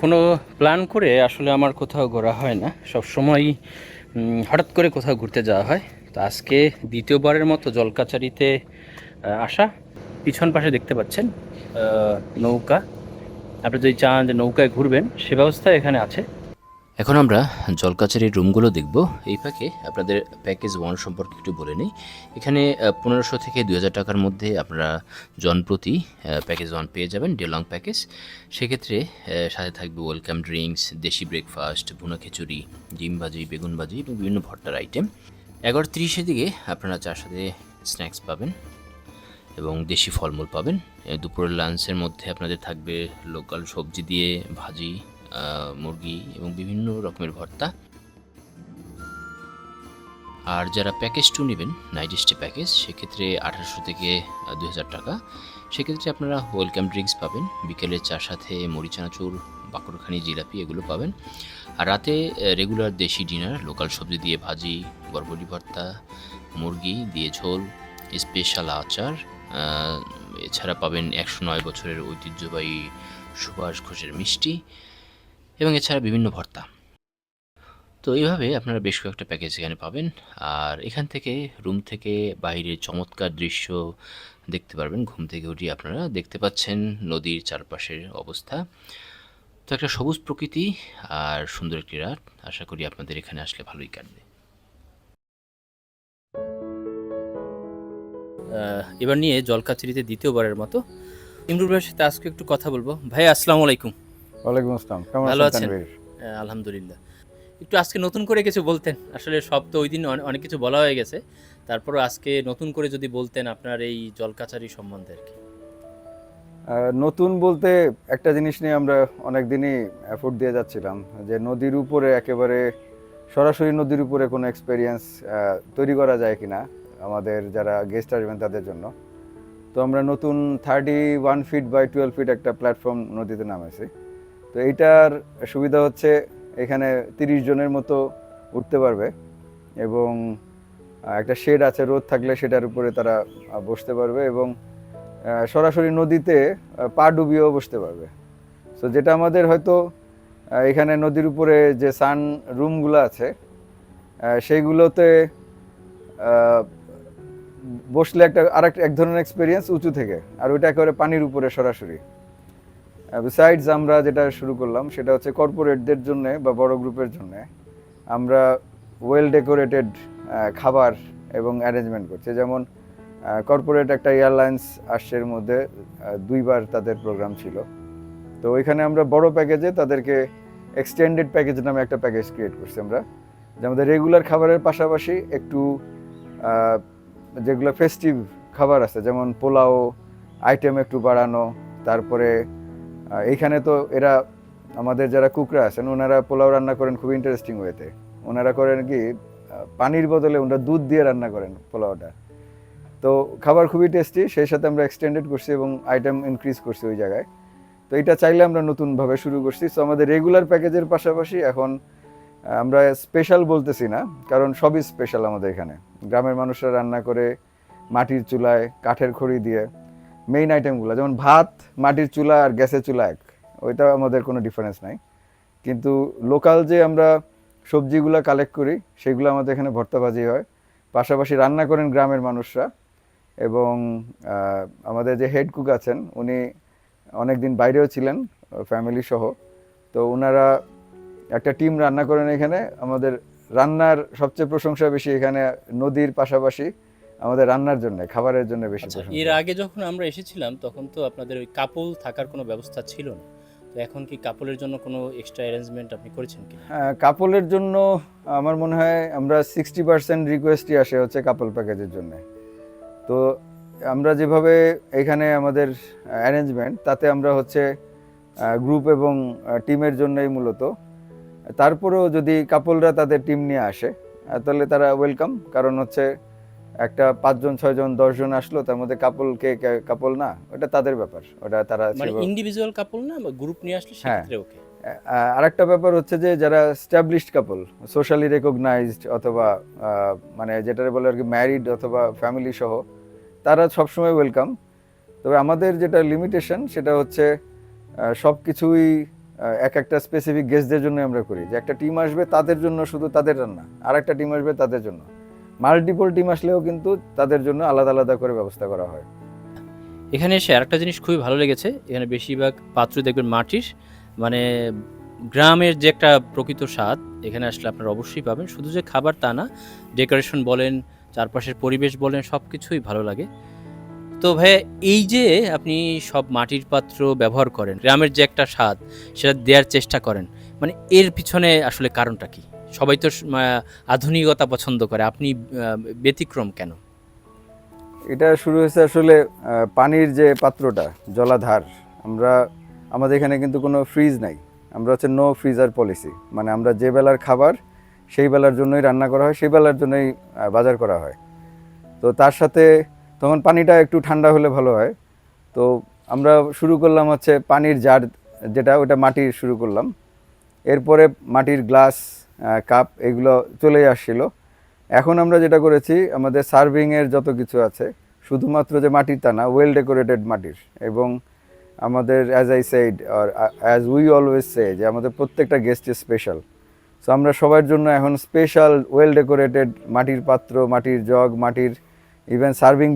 কোনো প্ল্যান করে আসলে আমার কোথাও ঘোরা হয় না। সব সময় হঠাৎ করে কোথাও ঘুরতে যাওয়া হয়। তো আজকে দ্বিতীয়বারের মতো জলকাচারিতে আসা। পিছন পাশে দেখতে পাচ্ছেন নৌকা। আপনি যদি চান যে নৌকায় ঘুরবেন, সে ব্যবস্থা এখানে আছে। এখন আমরা জলকাচারির রুমগুলো দেখব। এই প্যাকে আপনাদের প্যাকেজ ওয়ান সম্পর্কে একটু বলে নিই। এখানে পনেরোশো থেকে দুই হাজার টাকার মধ্যে আপনারা জনপ্রতি প্যাকেজ ওয়ান পেয়ে যাবেন, ডে লং প্যাকেজ। সেক্ষেত্রে সাথে থাকবে ওয়েলকাম ড্রিঙ্কস, দেশি ব্রেকফাস্ট, ভুনা খিচুড়ি, ডিম ভাজি, বেগুন ভাজি এবং বিভিন্ন ভর্তার আইটেম। এগারো তিরিশের দিকে আপনারা চার সাথে স্ন্যাক্স পাবেন এবং দেশি ফলমূল পাবেন। দুপুরের লাঞ্চের মধ্যে আপনাদের থাকবে লোকাল সবজি দিয়ে ভাজি মুরগি এবং বিভিন্ন রকমের ভর্তা। আর যারা প্যাকেজ টু নেবেন নাইট প্যাকেজ, সেক্ষেত্রে আঠারোশো থেকে দুই হাজার টাকা। সেক্ষেত্রে আপনারা ওয়েলকাম ড্রিঙ্কস পাবেন। বিকেলের চার সাথে মুড়ি, চানাচুর, বাকরখানি, জিলাপি এগুলো পাবেন। আর রাতে রেগুলার দেশি ডিনার লোকাল সবজি দিয়ে ভাজি, বরবটি ভর্তা, মুরগি দিয়ে ঝোল স্পেশাল আচার এছাড়া পাবেন একশো নয় বছরের ঐতিহ্যবাহী সুভাষ ঘোষের মিষ্টি। এবং এছাড়া বিভিন্ন ভর্তা। তো এইভাবে আপনারা বেশ কয়েকটা প্যাকেজ এখানে পাবেন। আর এখান থেকে রুম থেকে বাইরের চমৎকার দৃশ্য দেখতে পারবেন। ঘুম থেকে উঠে আপনারা দেখতে পাচ্ছেন নদীর চারপাশের অবস্থা। তো একটা সবুজ প্রকৃতি আর সুন্দর একটি রাত। আশা করি আপনাদের এখানে আসলে ভালোই কাটবে। এবার নিয়ে জলকাচারিতে দ্বিতীয়বারের মতো। ইমরুল ভাইয়ের সাথে আজকে একটু কথা বলব। ভাই, আসসালামু আলাইকুম। ওয়ালাইকুম আসসালাম। কেমন ভালো আছেন? আহ, আলহামদুলিল্লাহ। একটু আজকে নতুন করে কিছু বলতেন। আসলে সব তো ওই দিন অনেক কিছু বলা হয়ে গেছে। তারপরও আজকে নতুন করে যদি বলতেন আপনার এই জলকাচারি সম্বন্ধে আর কি। নতুন বলতে একটা জিনিস নিয়ে আমরা অনেক দিনই এফোর্ট দিয়ে যাচ্ছিলাম যে নদীর উপরে একেবারে সরাসরি নদীর উপরে কোনো এক্সপেরিয়েন্স তৈরি করা যায় কিনা আমাদের যারা গেস্ট আসবেন তাদের জন্য। তো আমরা নতুন thirty one feet by twelve feet একটা প্ল্যাটফর্ম নদীতে নামেছি তো এইটার সুবিধা হচ্ছে এখানে তিরিশ জনের মতো উঠতে পারবে এবং একটা শেড আছে, রোদ থাকলে সেটার উপরে তারা বসতে পারবে এবং সরাসরি নদীতে পা ডুবিয়েও বসতে পারবে। সো যেটা আমাদের হয়তো এখানে নদীর উপরে যে সান রুমগুলো আছে সেইগুলোতে বসলে একটা আর এক ধরনের এক্সপিরিয়েন্স উঁচু থেকে, আর ওইটা একেবারে পানির উপরে সরাসরি। বিসাইডস আমরা যেটা শুরু করলাম, সেটা হচ্ছে কর্পোরেটদের জন্য বা বড় গ্রুপের জন্য আমরা ওয়েল ডেকোরেটেড খাবার এবং অ্যারেঞ্জমেন্ট করছি। যেমন কর্পোরেট একটা এয়ারলাইন্স আসছে এর মধ্যে দুইবার তাদের প্রোগ্রাম ছিল। তো ওইখানে আমরা বড় প্যাকেজে তাদেরকে এক্সটেন্ডেড প্যাকেজ নামে একটা প্যাকেজ ক্রিয়েট করছি আমরা, যে আমাদের রেগুলার খাবারের পাশাপাশি একটু যেগুলো ফেস্টিভ খাবার আছে, যেমন পোলাও আইটেম একটু বাড়ানো, তারপরে এইখানে তো এরা আমাদের যারা কুকরা আছেন, ওনারা পোলাও রান্না করেন খুব ইন্টারেস্টিং ওয়েতে ওনারা করেন কি পানির বদলে ওনারা দুধ দিয়ে রান্না করেন পোলাওটা। তো খাবার খুবই টেস্টি সেই সাথে আমরা এক্সটেন্ডেড করছি এবং আইটেম ইনক্রিজ করছি ওই জায়গায়। তো এটা চাইলে আমরা নতুনভাবে শুরু করছি। সো আমাদের রেগুলার প্যাকেজের পাশাপাশি এখন আমরা স্পেশাল বলতেছি না, কারণ সবই স্পেশাল আমাদের এখানে। গ্রামের মানুষরা রান্না করে মাটির চুলায়, কাঠের খড়ি দিয়ে মেইন আইটেমগুলো যেমন ভাত, মাটির চুলা আর গ্যাসের চুলা এক। ওইটা আমাদের কোনো ডিফারেন্স নাই। কিন্তু লোকাল যে আমরা সবজিগুলো কালেক্ট করি, সেগুলো আমাদের এখানে ভর্তা ভাজি হয়। পাশাপাশি রান্না করেন গ্রামের মানুষরা এবং আমাদের যে হেড কুক আছেন, উনি অনেক দিন বাইরেও ছিলেন ফ্যামিলি সহ। তো ওনারা একটা টিম রান্না করেন এখানে। আমাদের রান্নার সবচেয়ে প্রশংসা বেশি এখানে নদীর পাশাপাশি আমাদের রান্নার জন্য খাবারের জন্য বেশি আচ্ছা এর আগে যখন আমরা এসেছিলাম তখন তো আপনাদের ওই কাপল থাকার কোনো ব্যবস্থা ছিল না। তো এখন কি কাপলের জন্য কোনো এক্সট্রা অ্যারেঞ্জমেন্ট আপনি করেছেন কি হ্যাঁ, কাপলের জন্য আমার মনে হয় আমরা সিক্সটি পার্সেন্ট রিকোয়েস্টই আসে হচ্ছে কাপল প্যাকেজের জন্য। তো আমরা যেভাবে এখানে আমাদের অ্যারেঞ্জমেন্ট তাতে আমরা হচ্ছে গ্রুপ এবং টিমের জন্যই মূলত। তারপরেও যদি কাপলরা তাদের টিম নিয়ে আসে তাহলে তারা ওয়েলকাম কারণ হচ্ছে একটা পাঁচজন ছয়জন দশজন আসলো তার মধ্যে কাপল কে কাপল না ওটা তাদের ব্যাপার। ওটা তারা মানে ইন্ডিভিজুয়াল কাপল না গ্রুপ নিয়ে আসলে হ্যাঁ। সেক্ষেত্রে ওকে আর একটা ব্যাপার হচ্ছে যে যারা স্ট্যাবলিশড কাপল সোশ্যালি রেকগনাইজড অথবা মানে যেটা বলে আর কি ম্যারিড অথবা ফ্যামিলি সহ তারা সবসময় ওয়েলকাম তবে আমাদের যেটা লিমিটেশন সেটা হচ্ছে সব কিছুই এক একটা স্পেসিফিক গেস্টদের জন্য আমরা করি। যে একটা টিম আসবে তাদের জন্য শুধু তাদের রান্না আর একটা টিম আসবে তাদের জন্য। মাল্টিপল টিম আসলেও কিন্তু তাদের জন্য আলাদা আলাদা করে ব্যবস্থা করা হয়। এখানে এসে আরেকটা জিনিস খুবই ভালো লেগেছে, এখানে বেশিরভাগ পাত্র দেখবেন মাটির মানে গ্রামের যে একটা প্রকৃত স্বাদ, এখানে আসলে আপনারা অবশ্যই পাবেন। শুধু যে খাবার তা না, ডেকোরেশন বলেন, চারপাশের পরিবেশ বলেন সব কিছুই ভালো লাগে। তো ভাই এই যে আপনি সব মাটির পাত্র ব্যবহার করেন, গ্রামের যে একটা স্বাদ, সেটা দেওয়ার চেষ্টা করেন মানে এর পিছনে আসলে কারণটা কি? সবাই তো আধুনিকতা পছন্দ করে। আপনি ব্যতিক্রম কেন? এটা শুরু হয়েছে আসলে পানির যে পাত্রটা, জলাধার, আমরা, আমাদের এখানে কিন্তু কোনো ফ্রিজ নাই। আমরা হচ্ছে নো ফ্রিজার পলিসি মানে আমরা যে বেলার খাবার, সেই বেলার জন্যই রান্না করা হয়, সেই বেলার জন্যই বাজার করা হয়। তো তার সাথে, তখন পানিটা একটু ঠান্ডা হলে ভালো হয়। তো আমরা শুরু করলাম হচ্ছে পানির জার, যেটা, ওটা মাটির শুরু করলাম। এরপরে মাটির গ্লাস কাপ এগুলো চলেই আসছিল। এখন আমরা যেটা করেছি, আমাদের সার্ভিংয়ের যত কিছু আছে, শুধুমাত্র যে মাটির তা না ওয়েল ডেকোরেটেড মাটির এবং আমাদের অ্যাজ আই সেইড আর অ্যাজ উই অলওয়েজ সে যে আমাদের প্রত্যেকটা গেস্ট স্পেশাল সো আমরা সবার জন্য এখন স্পেশাল ওয়েল ডেকোরেটেড মাটির পাত্র, মাটির জগ মাটির ইভেন সার্ভিং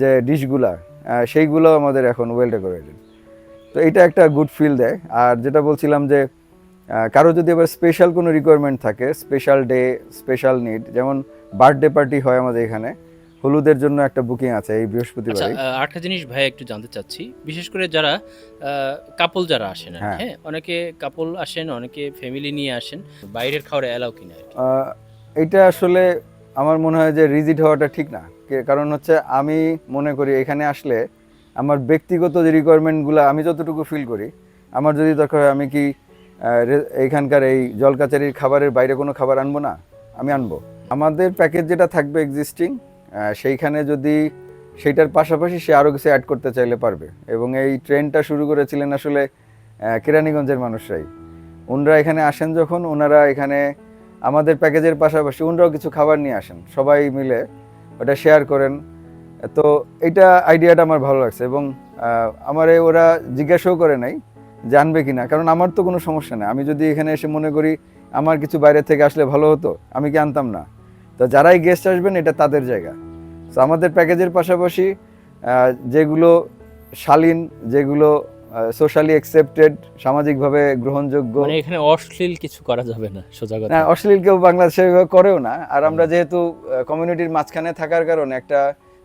যে ডিশগুলা সেইগুলো আমাদের এখন ওয়েল ডেকোরেটেড তো, এটা একটা গুড ফিল দেয়। আর যেটা বলছিলাম যে কারও যদি আবার স্পেশাল কোনো রিকোয়ারমেন্ট থাকে স্পেশাল ডে স্পেশাল নিড যেমন বার্থডে পার্টি হয় আমাদের এখানে হলুদের জন্য একটা বুকিং আছে এই বৃহস্পতিবার। বৃহস্পতিবারে আরেকটা জিনিস ভাই একটু জানতে চাচ্ছি বিশেষ করে যারা কাপল যারা আসেন হ্যাঁ। হ্যাঁ অনেকে কাপল আসেন অনেকে ফ্যামিলি নিয়ে আসেন বাইরের খাবার এলাও কিনা এটা আসলে আমার মনে হয় যে রিজিট হওয়াটা ঠিক না। কারণ হচ্ছে আমি মনে করি এখানে আসলে আমার ব্যক্তিগত যে রিকোয়ারমেন্টগুলো আমি যতটুকু ফিল করি আমার যদি দরকার হয় আমি কি আহ, রে- এইখানকার এই জলকাচারির খাবারের বাইরে কোনো খাবার আনব না? আমি আনব। আমাদের প্যাকেজ যেটা থাকবে এক্সিস্টিং সেইখানে যদি সেইটার পাশাপাশি সে আরও কিছু অ্যাড করতে চাইলে পারবে। এবং এই ট্রেনটা শুরু করেছিলেন আসলে কেরানীগঞ্জের মানুষরাই। ওনারা এখানে আসেন যখন ওনারা এখানে আমাদের প্যাকেজের পাশাপাশি ওনারাও কিছু খাবার নিয়ে আসেন। সবাই মিলে ওটা শেয়ার করেন। তো এটা আইডিয়াটা আমার ভালো লাগছে এবং আমার ওরা জিজ্ঞাসাও করে নাই। জানবে কি না কারণ আমার তো কোনো সমস্যা নেই। আমি যদি এখানে এসে মনে করি আমার কিছু বাইরে থেকে আসলে ভালো হতো আমি কি আনতাম না? তো যারাই গেস্ট আসবেন এটা তাদের জায়গা। তো আমাদের প্যাকেজের পাশাপাশি যেগুলো শালীন যেগুলো সোশ্যালি অ্যাকসেপ্টেড সামাজিকভাবে গ্রহণযোগ্য। মানে এখানে অশ্লীল কিছু করা যাবে না সোজা কথা। অশ্লীল কেউ বাংলাদেশে করেও না। আর আমরা যেহেতু কমিউনিটির মাঝখানে থাকার কারণে একটা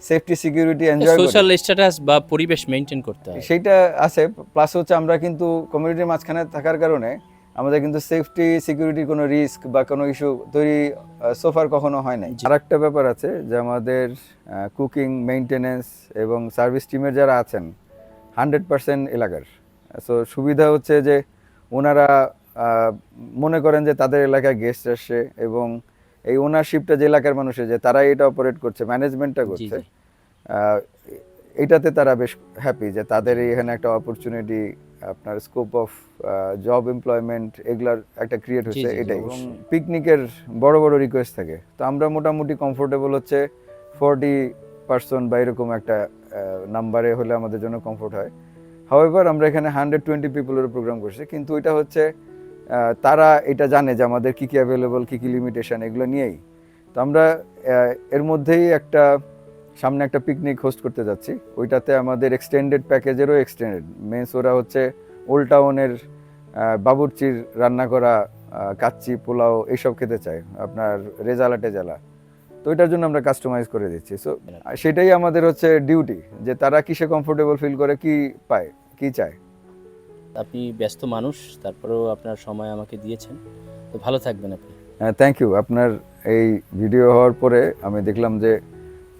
safety security enjoy social status বা পরিবেশ মেনটেন করতে হয়। সেইটা আছে প্লাস হচ্ছে আমরা কিন্তু কমিউনিটির মাঝখানে থাকার কারণে আমাদের কিন্তু সেফটি সিকিউরিটির কোনো রিস্ক বা কোনো ইস্যু তৈরি সোফার কখনো হয় নাই। আর একটা ব্যাপার আছে যে আমাদের কুকিং মেইনটেনেন্স এবং সার্ভিস টিমের যারা আছেন হান্ড্রেড পার্সেন্ট এলাকার। সো সুবিধা হচ্ছে যে ওনারা মনে করেন যে তাদের এলাকায় গেস্ট আসছে এবং এই ওনারশিপটা যে এলাকার মানুষের যে তারাই এটা অপারেট করছে ম্যানেজমেন্টটা করছে। এটাতে তারা বেশ হ্যাপি যে তাদের এখানে একটা অপরচুনিটি আপনার স্কোপ অফ জব এমপ্লয়মেন্ট এগুলার একটা ক্রিয়েট হচ্ছে এটাই। পিকনিকের বড় বড় রিকোয়েস্ট থাকে। তো আমরা মোটামুটি কমফোর্টেবল হচ্ছে ফর্টি পার্সন বা এরকম একটা নাম্বারে হলে আমাদের জন্য কমফোর্ট হয়। হাওয়েভার আমরা এখানে হান্ড্রেড টোয়েন্টি পিপলের প্রোগ্রাম করছি কিন্তু এটা হচ্ছে তারা এটা জানে যে আমাদের কী কী অ্যাভেলেবল কী কী লিমিটেশন এগুলো নিয়েই। তো আমরা এর মধ্যেই একটা সামনে একটা পিকনিক হোস্ট করতে যাচ্ছি। ওইটাতে আমাদের এক্সটেন্ডেড প্যাকেজেরও এক্সটেন্ডেড মেন্স ওরা হচ্ছে ওল্ড টাউনের বাবুরচির রান্না করা কাচ্চি পোলাও এইসব খেতে চায় আপনার রেজালা টেজালা। তো ওইটার জন্য আমরা কাস্টমাইজ করে দিচ্ছি। সো সেটাই আমাদের হচ্ছে ডিউটি যে তারা কিসে কমফোর্টেবল ফিল করে কি পায় কি চায়। আপনি ব্যস্ত মানুষ তারপরেও আপনার সময় আমাকে দিয়েছেন। তো ভালো থাকবেন আপনি। হ্যাঁ থ্যাংক ইউ আপনার এই ভিডিও হওয়ার পরে আমি দেখলাম যে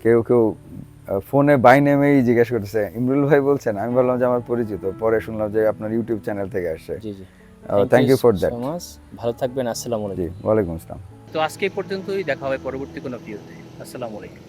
কেউ কেউ ফোনে বাই নেমেই জিজ্ঞেস করতেছে ইমরুল ভাই বলছেন? আমি বললাম যে আমার পরিচিত। পরে শুনলাম যে আপনার ইউটিউব চ্যানেল থেকে আসছে। জি জি। Thank you for that. ভালো থাকবেন। আসসালামু আলাইকুম। জি ওয়ালাইকুম আসসালাম। তো আজকে পর্যন্তই। দেখা হবে পরবর্তী কোনো ভিডিওতে আসসালামু আলাইকুম।